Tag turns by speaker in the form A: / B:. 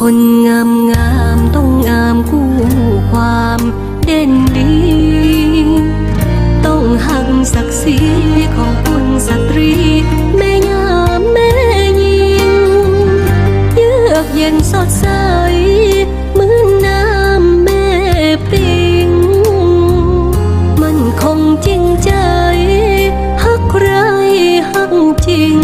A: คนงามงามต้องงามคู่ความเด่นดี ต้องหักศักดิ์ศรีของคนสตรี แม่ยามแม่ยิง เยือกเย็นสดใสเหมือนน้ำแม่ปิง มันคงจริงใจ หักใครหักจริง